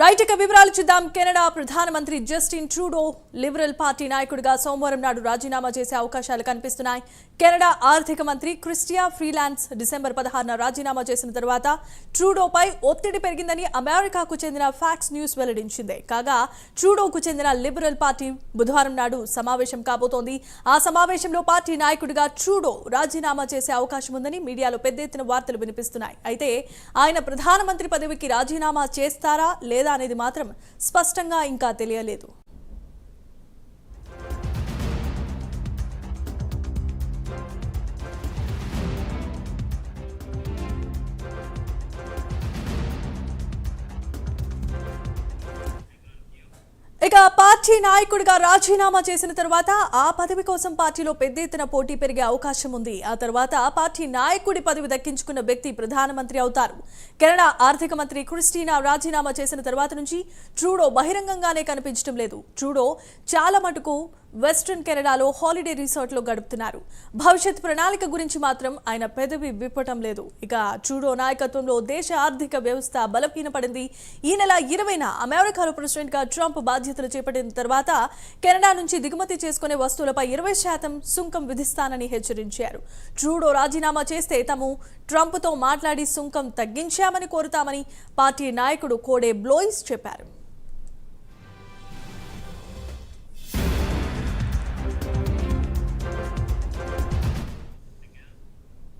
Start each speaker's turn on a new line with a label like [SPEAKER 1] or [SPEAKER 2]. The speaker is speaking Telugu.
[SPEAKER 1] రైట్ ఇక వివరాలు చూద్దాం. కెనడా ప్రధానమంత్రి జస్టిన్ ట్రూడో లిబరల్ పార్టీ నాయకుడిగా సోమవారం నాడు రాజీనామా చేసే అవకాశాలు కనిపిస్తున్నాయి. కెనడా ఆర్థిక మంత్రి క్రిస్టియా ఫ్రీలాన్స్ డిసెంబర్ పదహారున రాజీనామా చేసిన తర్వాత ట్రూడోపై ఒత్తిడి పెరిగిందని అమెరికాకు చెందిన ఫ్యాక్స్ న్యూస్ వెల్లడించింది. కాగా ట్రూడోకు చెందిన లిబరల్ పార్టీ బుధవారం నాడు సమావేశం కాబోతోంది. ఆ సమావేశంలో పార్టీ నాయకుడిగా ట్రూడో రాజీనామా చేసే అవకాశం ఉందని మీడియాలో పెద్ద ఎత్తున వార్తలు వినిపిస్తున్నాయి. అయితే ఆయన ప్రధానమంత్రి పదవికి రాజీనామా చేస్తారా లేదా అనేది మాత్రం స్పష్టంగా ఇంకా తెలియలేదు. పార్టీ నాయకుడిగా రాజీనామా చేసిన తర్వాత ఆ పదవి కోసం పార్టీలో పెద్ద ఎత్తున పోటీ పెరిగే అవకాశం ఉంది. ఆ తర్వాత పార్టీ నాయకుడి పదవి దక్కించుకున్న వ్యక్తి ప్రధానమంత్రి అవుతారు. కెనడా ఆర్థిక మంత్రి క్రిస్టీనా రాజీనామా చేసిన తర్వాత నుంచి ట్రూడో బహిరంగంగానే కనిపించడం లేదు. ట్రూడో చాలా మటుకు వెస్ట్రన్ కెనడాలో హాలిడే రిసార్ట్లో గడుపుతున్నారు. భవిష్యత్ ప్రణాళిక గురించి మాత్రం ఆయన పెదవి విప్పటం లేదు. ఇక ట్రూడో నాయకత్వంలో దేశ ఆర్థిక వ్యవస్థ బలహీనపడింది ఈ నెల ఇరవైన అమెరికాలో ప్రెసిడెంట్గా ట్రంప్ బాధ్యతలు చేపట్టిన తర్వాత కెనడా నుంచి దిగుమతి చేసుకునే వస్తువులపై ఇరవై శాతం సుంకం విధిస్తానని హెచ్చరించారు. ట్రూడో రాజీనామా చేస్తే తాము ట్రంప్తో మాట్లాడి సుంకం తగ్గించామని కోరుతామని పార్టీ నాయకుడు కోడే బ్లోయిస్ చెప్పారు.